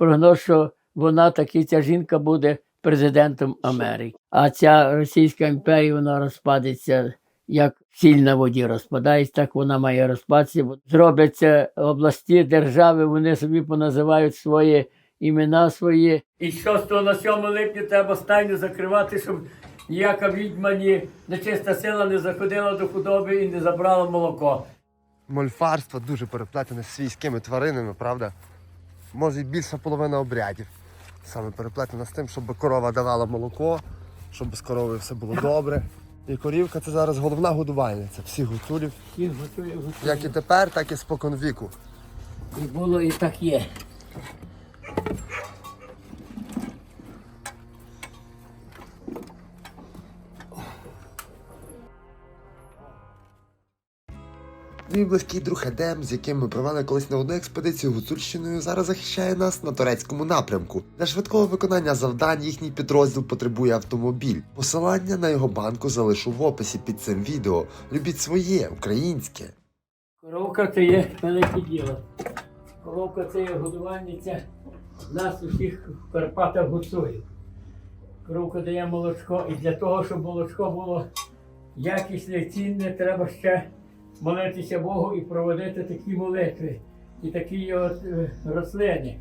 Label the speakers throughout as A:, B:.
A: прогноз, що вона таки ця жінка буде президентом Америки. А ця Російська імперія вона розпадеться як сіль на воді розпадається, так вона має розпадатися. Зробляться області, держави, вони собі поназивають свої імена свої. І з 6 на 7 липня треба стайню закривати, щоб ніяка відьма, ні нечиста сила не заходила до худоби і не забрала молоко.
B: Мольфарство дуже переплетене з свійськими тваринами, правда? Може і більша половина обрядів. Саме переплетена з тим, щоб корова давала молоко, щоб з коровою все було добре. І корівка це зараз головна годувальниця всіх гуцулів.
A: Всі готує, готує.
B: Як і тепер, так і спокон віку.
A: І було, і так є.
B: Мій близький друг Едем, з яким ми провели колись не одну експедицію Гуцульщиною, зараз захищає нас на турецькому напрямку. Для швидкого виконання завдань їхній підрозділ потребує автомобіль. Посилання на його банку залишу в описі під цим відео. Любіть своє, українське.
A: Коровка це є велике діло. Коровка це є годувальниця нас усіх в Карпатах гуцулів. Коровка дає молочко, і для того, щоб молочко було якісне цінне, треба ще молитися Богу і проводити такі молитви. І такі от е, рослини.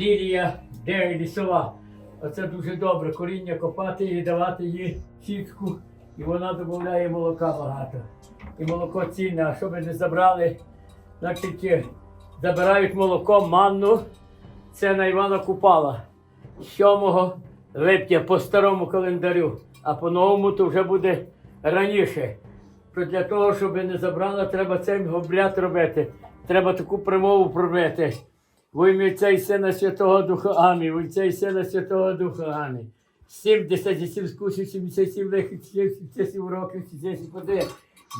A: Лілія, де лісова. Оце дуже добре. Коріння копати і давати їй сітку, і вона додає молока багато. І молоко цінне, а щоб не забрали, значить, е, забирають молоко, манну. Це на Івана Купала. 7 липня по старому календарю, а по новому то вже буде раніше. То для того, щоб не забрали, треба цей обряд робити. Треба таку промову пробити. Во ім'я Отця Сина Святого Духа Амінь. Во Отця і Сина Святого Духа Амінь. 77 скусів, 77 лихих, 77 років, 71.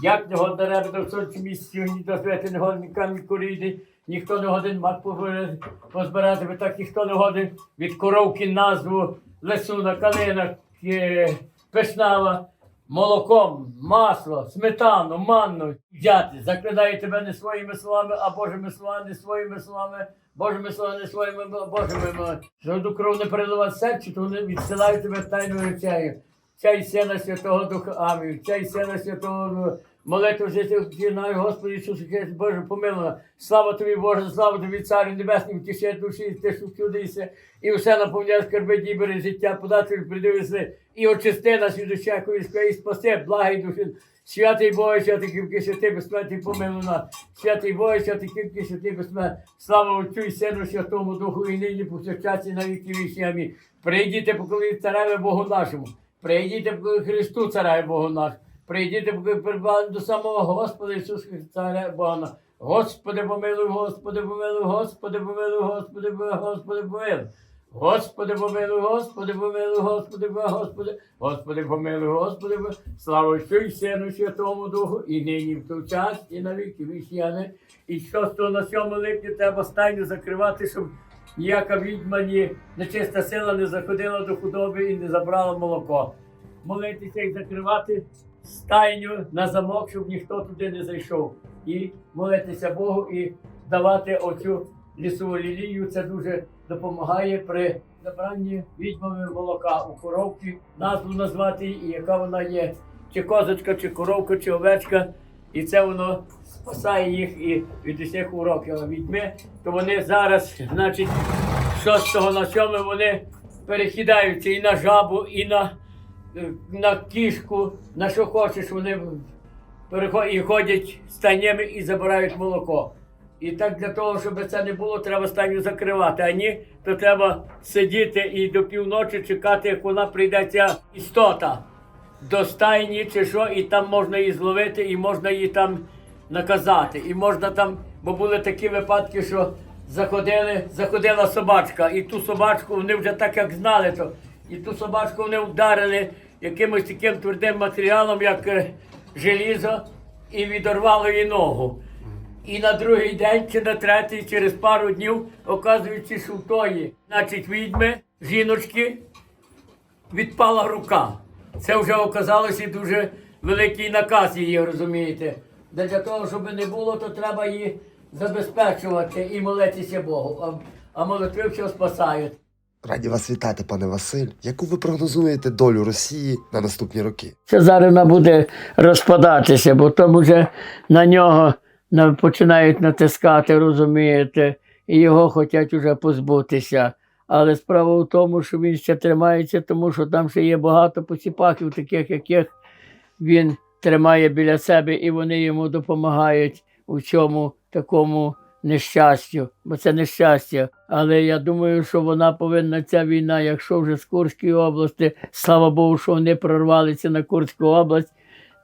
A: Як не годна реби до сонці місяці, ні дозвити не годен камінь корійний, ніхто не годен пове- позбирати, бо так ніхто не годен від коровки назву лесуна, калина, е, пешнава, молоком, масло, сметану, манну взяти. Заклинаю тебе не своїми словами, а Божими словами, не своїми словами, Божими словами, не своїми, Божими. Жодну кров не передавати серцю, то вони відсилають тебе тайною речею. Чай сина Святого Духа Амію, чай сина Святого Духа. Молитву жити наш Господи Ісусу Христе, Боже, помилуй. Слава тобі, Боже, слава тобі, Царю Небесний, втіши душі, ти єси, і все наповняє скарби дібери життя, подати придивися, і очисти нас від скої, і спаси, благий душі. Святий Боже, святий кільки святий безсмертний помилуй нас. Святий Боже, святий кільки святий безсмертний. Слава Отцю і Сину, Святому Духу, і нині повсякчас і на віки вічні. Амінь. Прийдіте, поколи цареве Богу нашому. Прийдіте, поколи Христу, цареве Богу нашому. Прийдіте, поколи до самого Господа Ісуса Христа, Бога. Господи, помилуй, Господи, помилуй, Господи, помилуй, Господи, помилуй, Господи, помилуй. Господи, помилуй, Господи, помилуй, Господи, Господи, Господи, помилуй, Господи, слава Отцю і Сину, Святому Духу, і нині в той час, і на віки. І 6 на 7 липня треба стайню закривати, щоб ніяка відьма, ні нечиста сила не заходила до худоби і не забрала молоко. Молитися і закривати стайню на замок, щоб ніхто туди не зайшов. І молитися Богу і давати оцю лісову лілію. Це дуже допомагає при забранні відьмами молока у коровки, назву назвати, і яка вона є, чи козочка, чи коровка, чи овечка. І це воно спасає їх і від усіх уроків. А відьми, то вони зараз, значить, 6 на 7 вони перекидаються і на жабу, і на, на кішку, на що хочеш, вони і ходять стайнями і забирають молоко. І так для того, щоб це не було, треба стайню закривати. А ні, то треба сидіти і до півночі чекати, як вона прийде ця істота до стайні чи що, і там можна її зловити, і можна її там наказати. І можна там, бо були такі випадки, що заходили, заходила собачка, і ту собачку вони вже так як знали, то і ту собачку вони вдарили якимось таким твердим матеріалом, як е, желізо, і відорвало їй ногу. І на другий день чи на третій, через пару днів, оказується, що в тої, значить, відьми, жіночки, відпала рука. Це вже оказалося дуже великий наказ її, розумієте. Для того, щоб не було, то треба її забезпечувати і молитися Богу. А молитви все спасають.
B: Раді вас вітати, пане Василь. Яку ви прогнозуєте долю Росії на наступні роки?
A: Це зараз вона буде розпадатися, бо там вже на нього починають натискати, розумієте, і його хочуть уже позбутися. Але справа в тому, що він ще тримається, тому що там ще є багато посіпаків, таких, яких він тримає біля себе, і вони йому допомагають у цьому такому нещастю, бо це нещастя. Але я думаю, що вона повинна ця війна, якщо вже з Курської області, слава Богу, що вони прорвалися на Курську область,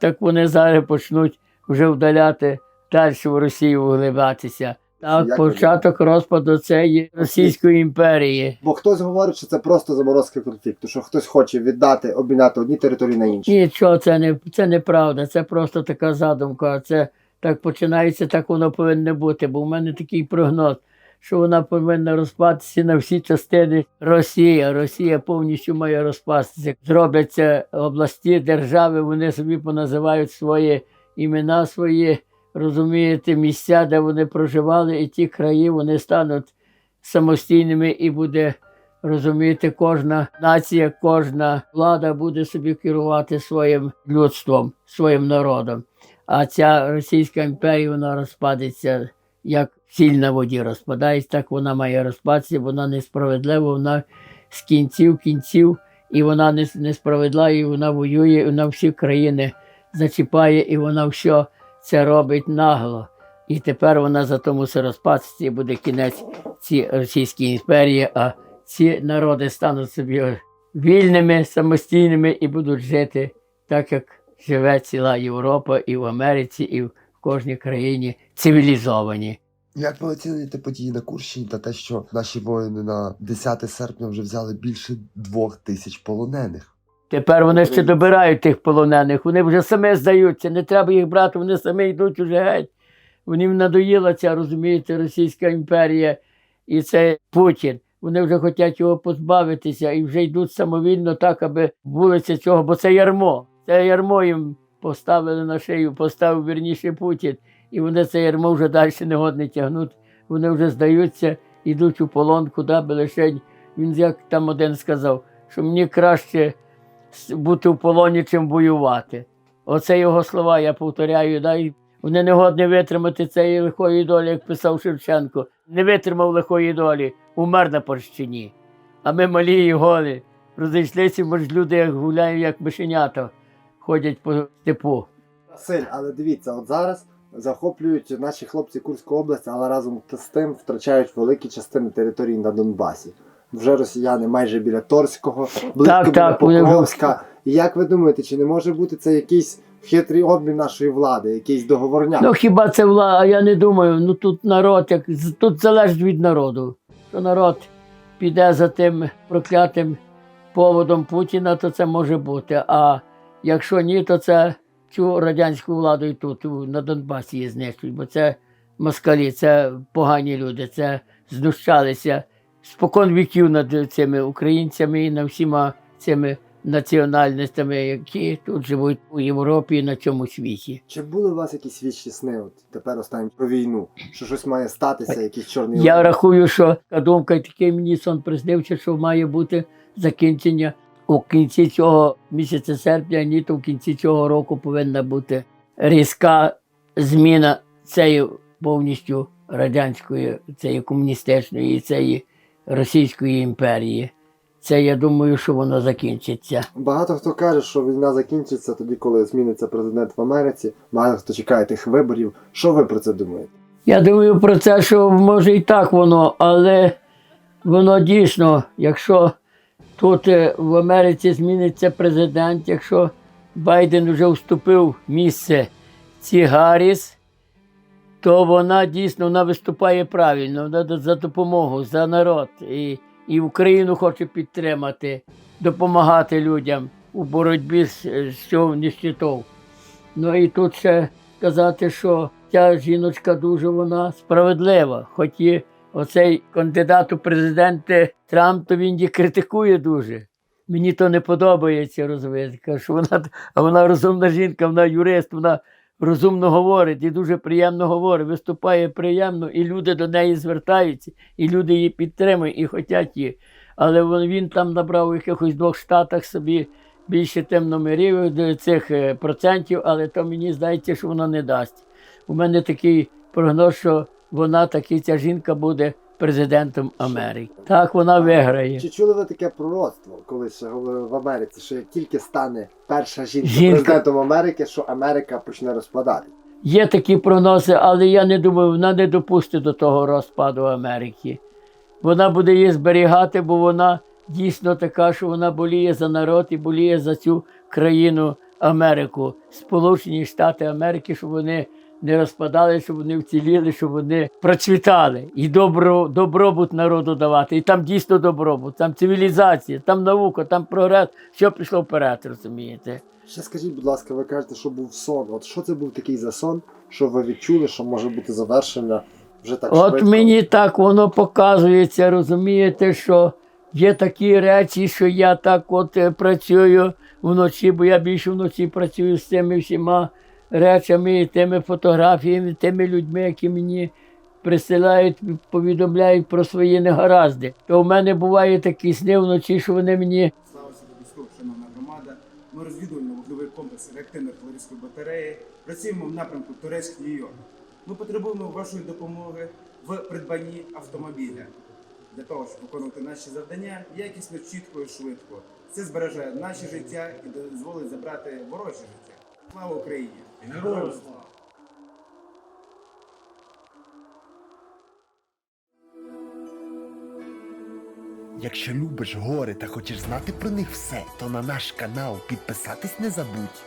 A: так вони зараз почнуть вже вдаляти далі в Росію вглибатися. Так,
B: Як ви
A: початок розпаду цієї Російської імперії.
C: Бо хтось говорить, що це просто заморозка конфлікту, що хтось хоче віддати, обміняти одні території на інші.
A: Нічого, це не це неправда, це просто така задумка. Це так починається, так воно повинно бути. Бо в мене такий прогноз, що вона повинна розпатися на всі частини Росії. Росія повністю має розпастися. Зробляться області, держави, вони собі поназивають свої імена свої, розумієте, місця, де вони проживали, і ті краї вони стануть самостійними і буде Розумієте, кожна нація, кожна влада буде собі керувати своїм людством, своїм народом. А ця Російська імперія вона розпадеться, як сіль на воді розпадається, так вона має розпадатися, вона несправедлива, вона з кінців кінців, і вона не- несправедлива, і вона воює, і вона всі країни зачіпає, і вона все це робить нагло. І тепер вона зато мусить розпастися, і буде кінець цій Російській імперії, а ці народи стануть собі вільними, самостійними і будуть жити так, як живе ціла Європа і в Америці, і в кожній країні цивілізовані.
B: Як ви оцінюєте події на Курщині та те, що наші воїни на 10 серпня вже взяли більше двох тисяч полонених?
A: Тепер вони ще добирають тих полонених, вони вже самі здаються, не треба їх брати, вони самі йдуть уже геть. Вони надоїла ця, розумієте, Російська імперія і це Путін. Вони вже хочуть його позбавитися і вже йдуть самовільно так, аби вулиця цього, бо це ярмо. Це ярмо їм поставили на шию, поставив вірніше Путін. І вони це ярмо вже далі не годні тягнуть. Вони вже здаються, йдуть у полон, куди би лише. Він як там один сказав, що мені краще бути в полоні, чим воювати. Оце його слова, я повторяю. Да? Вони не годні витримати цієї лихої долі, як писав Шевченко. Не витримав лихої долі, умер на порщині. А ми малі і голі. Розійшлися, може, люди як гуляють, як мишенята, ходять по степу.
C: Василь, але дивіться, от зараз захоплюють наші хлопці Курську область, але разом з тим втрачають великі частини території на Донбасі. Вже росіяни майже біля Торського, близько
A: Так,
C: біля
A: так,
C: Покровська. І як ви думаєте, чи не може бути це якийсь хитрий обмін нашої влади, якийсь договорняк?
A: Ну хіба це влада? Я не думаю. Ну тут народ, як тут залежить від народу. Що народ піде за тим проклятим поводом Путіна, то це може бути. А якщо ні, то це цю радянську владу і тут на Донбасі її знищують, бо це москалі, це погані люди, це знущалися спокон віків над цими українцями і над всіма цими національностями, які тут живуть у Європі і на цьому світі.
C: Чи були у вас якісь вічі сни? От тепер останні про війну, що щось має статися, якийсь чорний
A: Я рахую, що така думка, такий мені сон приснився, що має бути закінчення у кінці цього місяця серпня, ні, то в кінці цього року повинна бути різка зміна цієї повністю радянської, цієї комуністичної, цієї Російської імперії. Це я думаю, що воно закінчиться.
C: Багато хто каже, що війна закінчиться тоді, коли зміниться президент в Америці. Багато хто чекає тих виборів. Що ви про це думаєте?
A: Я думаю про це, що може і так воно, але воно дійсно, якщо тут е, в Америці зміниться президент, якщо Байден вже вступив в місце ці Гарріс, то вона дійсно вона виступає правильно, вона за допомогу, за народ. І, і Україну хоче підтримати, допомагати людям у боротьбі з, з цього нищетою. Ну і тут ще сказати, що ця жіночка дуже вона справедлива. Хоч і оцей кандидат у президенти Трамп, то він її критикує дуже. Мені то не подобається, розумієте. Що вона, а вона розумна жінка, вона юрист, вона розумно говорить і дуже приємно говорить, виступає приємно, і люди до неї звертаються, і люди її підтримують і хочуть її. Але він, там набрав у якихось двох штатах собі більше тим номерів де цих е, процентів, але то мені здається, що вона не дасть. У мене такий прогноз, що вона таки, ця жінка буде президентом Америки. Так, вона виграє.
C: Чи чули ви таке пророцтво, коли ще говорили в Америці, що як тільки стане перша жінка,
A: Жінка.
C: президентом Америки, що Америка почне розпадати?
A: Є такі прогнози, але я не думаю, вона не допустить до того розпаду Америки. Вона буде її зберігати, бо вона дійсно така, що вона боліє за народ і боліє за цю країну Америку, Сполучені Штати Америки, щоб вони не розпадали, щоб вони вціліли, щоб вони процвітали і добро, добробут народу давати. І там дійсно добробут, там цивілізація, там наука, там прогрес, що пішло вперед, розумієте?
C: Ще скажіть, будь ласка, ви кажете, що був сон. От що це був такий за сон, що ви відчули, що може бути завершення вже так
A: От
C: швидко?
A: мені так воно показується, розумієте, що є такі речі, що я так от е, працюю вночі, бо я більше вночі працюю з цими всіма речами, тими фотографіями, тими людьми, які мені присилають, повідомляють про свої негаразди. То в мене бувають такі сни вночі, що вони мені
D: Слава військових, шановна громада. Ми розвідуємо вугловий комплекс реактивної артилерійської батареї. Працюємо в напрямку Турецьк Нью-Йорк. Ми потребуємо вашої допомоги в придбанні автомобіля для того, щоб виконувати наші завдання якісно, чітко і швидко. Це збережає наше життя і дозволить забрати вороже життя. Слава Україні! Героям слава!
B: Якщо любиш гори та хочеш знати про них все, то на наш канал підписатись не забудь.